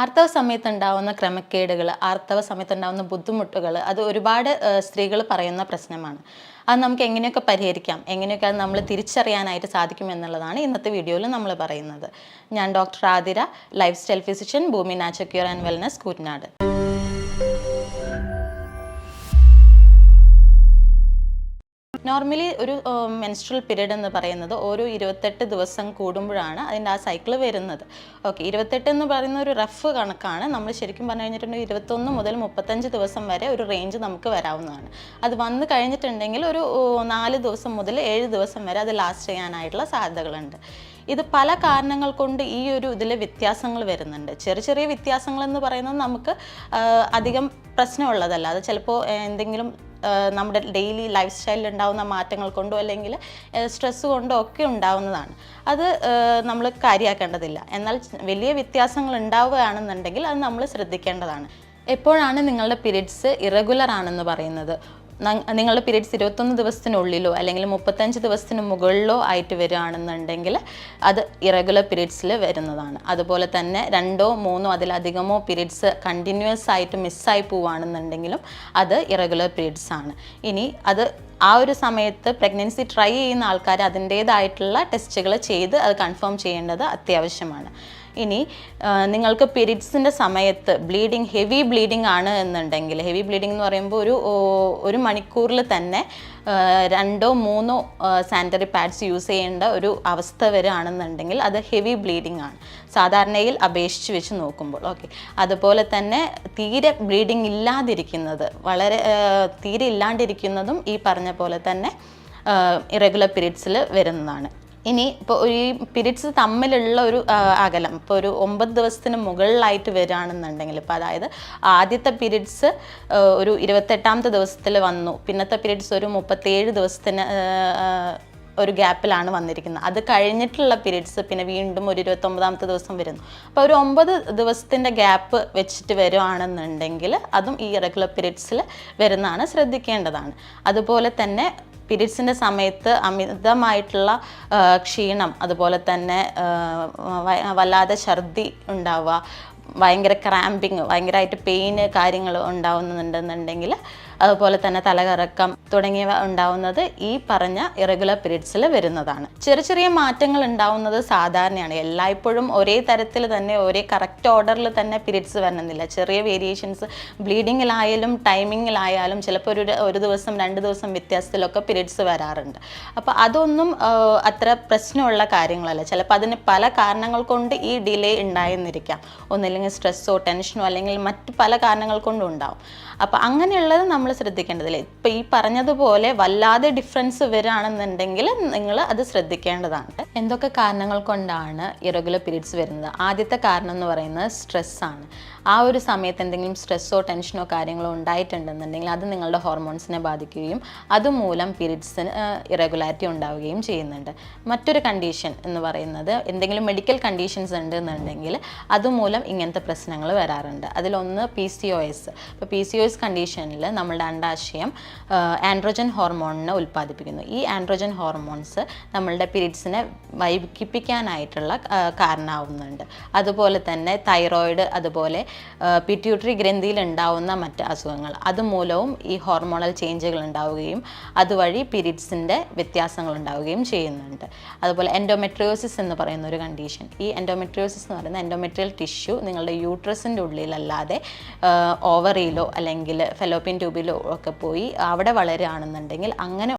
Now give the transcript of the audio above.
ആർത്തവ സമയത്ത് ഉണ്ടാവുന്ന ക്രമക്കേടുകൾ ആർത്തവ സമയത്ത് ഉണ്ടാവുന്ന ബുദ്ധിമുട്ടുകൾ അത് ഒരുപാട് സ്ത്രീകൾ പറയുന്ന പ്രശ്നമാണ്. അത് നമുക്ക് എങ്ങനെയൊക്കെ പരിഹരിക്കാം? എങ്ങനെയൊക്കെ അത് നമ്മൾ തിരിച്ചറിയാനായിട്ട് സാധിക്കും എന്നുള്ളതാണ് ഇന്നത്തെ വീഡിയോയിൽ നമ്മൾ പറയുന്നത്. ഞാൻ doctor Athira lifestyle physician Bhoomi നാച്ചക്യൂർ and wellness Koottanad. Normally ഒരു മെൻസ്ട്രൽ പീരീഡ് എന്ന് പറയുന്നത് ഓരോ ഇരുപത്തെട്ട് ദിവസം കൂടുമ്പോഴാണ് അതിന്റെ ആ സൈക്കിൾ വരുന്നത്. ഓക്കെ ഇരുപത്തെട്ട് എന്ന് പറയുന്ന ഒരു റഫ് കണക്കാണ്. നമ്മൾ ശരിക്കും പറഞ്ഞു കഴിഞ്ഞിട്ടുണ്ടെങ്കിൽ ഇരുപത്തൊന്ന് മുതൽ മുപ്പത്തഞ്ച് ദിവസം വരെ ഒരു റേഞ്ച് നമുക്ക് വരാവുന്നതാണ്. അത് വന്നു കഴിഞ്ഞിട്ടുണ്ടെങ്കിൽ ഒരു നാല് ദിവസം മുതൽ ഏഴ് ദിവസം വരെ അത് ലാസ്റ്റ് ചെയ്യാനായിട്ടുള്ള സാധ്യതകളുണ്ട്. ഇത് പല കാരണങ്ങൾ കൊണ്ട് ഈ ഒരു ഇതിൽ വ്യത്യാസങ്ങൾ വരുന്നുണ്ട്. ചെറിയ ചെറിയ വ്യത്യാസങ്ങൾ എന്ന് പറയുന്നത് നമുക്ക് അധികം പ്രശ്നമുള്ളതല്ല. അത് ചിലപ്പോൾ എന്തെങ്കിലും നമ്മുടെ ഡെയിലി ലൈഫ് സ്റ്റൈലിൽ ഉണ്ടാകുന്ന മാറ്റങ്ങൾ കൊണ്ടോ അല്ലെങ്കിൽ സ്ട്രെസ് കൊണ്ടോ ഒക്കെ ഉണ്ടാവുന്നതാണ്. അത് നമ്മൾ കാര്യമാക്കേണ്ടതില്ല എന്നാൽ വലിയ വ്യത്യാസങ്ങൾ ഉണ്ടാവുകയാണെന്നുണ്ടെങ്കിൽ അത് നമ്മൾ ശ്രദ്ധിക്കേണ്ടതാണ്. എപ്പോഴാണ് നിങ്ങളുടെ പീരീഡ്സ് ഇറഗുലർ ആണെന്ന് പറയുന്നത്? നിങ്ങളുടെ പീരീഡ്സ് ഇരുപത്തൊന്ന് ദിവസത്തിനുള്ളിലോ അല്ലെങ്കിൽ മുപ്പത്തഞ്ച് ദിവസത്തിന് മുകളിലോ ആയിട്ട് വരികയാണെന്നുണ്ടെങ്കിൽ അത് ഇറഗുലർ പീരീഡ്സിൽ വരുന്നതാണ്. അതുപോലെ തന്നെ രണ്ടോ മൂന്നോ അതിലധികമോ പീരീഡ്സ് കണ്ടിന്യൂസ് ആയിട്ട് മിസ്സായി പോവുകയാണെന്നുണ്ടെങ്കിലും അത് ഇറഗുലർ പീരീഡ്സ് ആണ്. ഇനി അത് ആ ഒരു സമയത്ത് പ്രഗ്നൻസി ട്രൈ ചെയ്യുന്ന ആൾക്കാർ അതിന്റേതായിട്ടുള്ള ടെസ്റ്റുകൾ ചെയ്ത് അത് കൺഫേം ചെയ്യേണ്ടത് അത്യാവശ്യമാണ്. ഇനി നിങ്ങൾക്ക് പീരീഡ്സിന്റെ സമയത്ത് ബ്ലീഡിങ് ഹെവി ബ്ലീഡിങ് ആണ് എന്നുണ്ടെങ്കിൽ ഹെവി ബ്ലീഡിംഗ് എന്ന് പറയുമ്പോൾ ഒരു ഒരു മണിക്കൂറിൽ തന്നെ രണ്ടോ മൂന്നോ സാനിറ്ററി പാഡ്സ് യൂസ് ചെയ്യേണ്ട ഒരു അവസ്ഥ വരികയാണെന്നുണ്ടെങ്കിൽ അത് ഹെവി ബ്ലീഡിംഗ് ആണ്. സാധാരണയിൽ അപേക്ഷിച്ച് വെച്ച് നോക്കുമ്പോൾ ഓക്കെ. അതുപോലെ തന്നെ തീരെ ബ്ലീഡിംഗ് ഇല്ലാതിരിക്കുന്നത് വളരെ തീരെ ഇല്ലാണ്ടിരിക്കുന്നതും ഈ പറഞ്ഞ പോലെ തന്നെ ഇറഗുലർ പീരീഡ്സിൽ വരുന്നതാണ്. ഇനി ഇപ്പോൾ ഒരു പീരീഡ്സ് തമ്മിലുള്ള ഒരു അകലം. ഇപ്പോൾ ഒരു ഒമ്പത് ദിവസത്തിന് മുകളിലായിട്ട് വരികയാണെന്നുണ്ടെങ്കിൽ ഇപ്പോൾ അതായത് ആദ്യത്തെ പീരീഡ്സ് ഒരു ഇരുപത്തെട്ടാമത്തെ ദിവസത്തിൽ വന്നു. പിന്നത്തെ പീരീഡ്സ് ഒരു മുപ്പത്തേഴ് ദിവസത്തിന് ഒരു ഗ്യാപ്പിലാണ് വന്നിരിക്കുന്നത്. അത് കഴിഞ്ഞിട്ടുള്ള പീരീഡ്സ് പിന്നെ വീണ്ടും ഒരു ഇരുപത്തൊമ്പതാമത്തെ ദിവസം വരുന്നു. അപ്പോൾ ഒരു ഒമ്പത് ദിവസത്തിന്റെ ഗ്യാപ്പ് വെച്ചിട്ട് വരുവാണെന്നുണ്ടെങ്കിൽ അതും ഈ റെഗുലർ പീരീഡ്സിൽ വരുന്നതാണ് ശ്രദ്ധിക്കേണ്ടതാണ്. അതുപോലെ തന്നെ പീരീഡ്സിന്റെ സമയത്ത് അമിതമായിട്ടുള്ള ക്ഷീണം അതുപോലെ തന്നെ വല്ലാതെ ഛർദി ഉണ്ടാവുക ഭയങ്കര ക്രാമ്പിങ് ഭയങ്കരമായിട്ട് പെയിന് കാര്യങ്ങൾ ഉണ്ടാവുന്നുണ്ടെന്നുണ്ടെങ്കിൽ അതുപോലെ തന്നെ തലകറക്കം തുടങ്ങിയവ ഉണ്ടാവുന്നത് ഈ പറഞ്ഞ ഇറഗുലർ പീരീഡ്സിൽ വരുന്നതാണ്. ചെറിയ ചെറിയ മാറ്റങ്ങൾ ഉണ്ടാവുന്നത് സാധാരണയാണ്. എല്ലായ്പ്പോഴും ഒരേ തരത്തിൽ തന്നെ ഒരേ കറക്റ്റ് ഓർഡറിൽ തന്നെ പീരീഡ്സ് വരണമെന്നില്ല. ചെറിയ വേരിയേഷൻസ് ബ്ലീഡിങ്ങിലായാലും ടൈമിങ്ങിലായാലും ചിലപ്പോൾ ഒരു ഒരു ദിവസം രണ്ട് ദിവസം വ്യത്യാസത്തിലൊക്കെ പീരീഡ്സ് വരാറുണ്ട്. അപ്പോൾ അതൊന്നും അത്ര പ്രശ്നമുള്ള കാര്യങ്ങളല്ല. ചിലപ്പോൾ അതിന് പല കാരണങ്ങൾ കൊണ്ട് ഈ ഡിലേ ഉണ്ടായെന്നിരിക്കാം. ഒന്നില്ലെങ്കിൽ സ്ട്രെസ്സോ ടെൻഷനോ അല്ലെങ്കിൽ മറ്റ് പല കാരണങ്ങൾ കൊണ്ടും ഉണ്ടാവും. അപ്പോൾ അങ്ങനെയുള്ളത് നമ്മൾ ശ്രദ്ധിക്കേണ്ടതില്ല? ഇപ്പം ഈ പറഞ്ഞതുപോലെ വല്ലാതെ ഡിഫറൻസ് വരികയാണെന്നുണ്ടെങ്കിൽ നിങ്ങൾ അത് ശ്രദ്ധിക്കേണ്ടതാണ്. എന്തൊക്കെ കാരണങ്ങൾ കൊണ്ടാണ് ഇറഗുലർ പീരീഡ്സ് വരുന്നത്? ആദ്യത്തെ കാരണം എന്ന് പറയുന്നത് സ്ട്രെസ്സാണ് ആ ഒരു സമയത്ത് എന്തെങ്കിലും സ്ട്രെസ്സോ ടെൻഷനോ കാര്യങ്ങളോ ഉണ്ടായിട്ടുണ്ടെന്നുണ്ടെങ്കിൽ അത് നിങ്ങളുടെ ഹോർമോൺസിനെ ബാധിക്കുകയും അതുമൂലം പീരീഡ്സിന് ഇറഗുലാരിറ്റി ഉണ്ടാവുകയും ചെയ്യുന്നുണ്ട്. മറ്റൊരു കണ്ടീഷൻ എന്ന് പറയുന്നത് എന്തെങ്കിലും മെഡിക്കൽ കണ്ടീഷൻസ് ഉണ്ട് എന്നുണ്ടെങ്കിൽ അതുമൂലം ഇങ്ങനത്തെ പ്രശ്നങ്ങൾ വരാറുണ്ട്. അതിലൊന്ന് പി സി ഒ എസ് ഇപ്പോൾ പി സി ഒ എസ് കണ്ടീഷനിൽ നമ്മളുടെ അണ്ടാശയം ആൻഡ്രോജൻ ഹോർമോണിനെ ഉൽപ്പാദിപ്പിക്കുന്നു. ഈ ആൻഡ്രോജൻ ഹോർമോൺസ് നമ്മളുടെ പീരീഡ്സിനെ വൈകിപ്പിക്കാനായിട്ടുള്ള കാരണമാവുന്നുണ്ട്. അതുപോലെ തന്നെ തൈറോയിഡ് അതുപോലെ പിറ്റ്യൂട്ടറി ഗ്രന്ഥിയിൽ ഉണ്ടാവുന്ന മറ്റ് അസുഖങ്ങൾ. അതുമൂലവും ഈ ഹോർമോണൽ ചേഞ്ചുകൾ ഉണ്ടാവുകയും അതുവഴി പീരീഡ്സിന്റെ വ്യത്യാസങ്ങൾ ഉണ്ടാവുകയും ചെയ്യുന്നുണ്ട്. അതുപോലെ എൻഡോമെട്രിയോസിസ് എന്ന് പറയുന്ന ഒരു കണ്ടീഷൻ ഈ എൻഡോമെട്രിയോസിസ് എന്ന് പറയുന്ന എൻഡോമെട്രിയൽ ടിഷ്യൂ നിങ്ങളുടെ യൂട്രസിന്റെ ഉള്ളിലല്ലാതെ ഓവറിയിലോ അല്ലെങ്കിൽ ഫെലോപ്പിയൻ ട്യൂബിലോ ഒക്കെ പോയി അവിടെ വളരുകയാണെന്നുണ്ടെങ്കിൽ അങ്ങനെ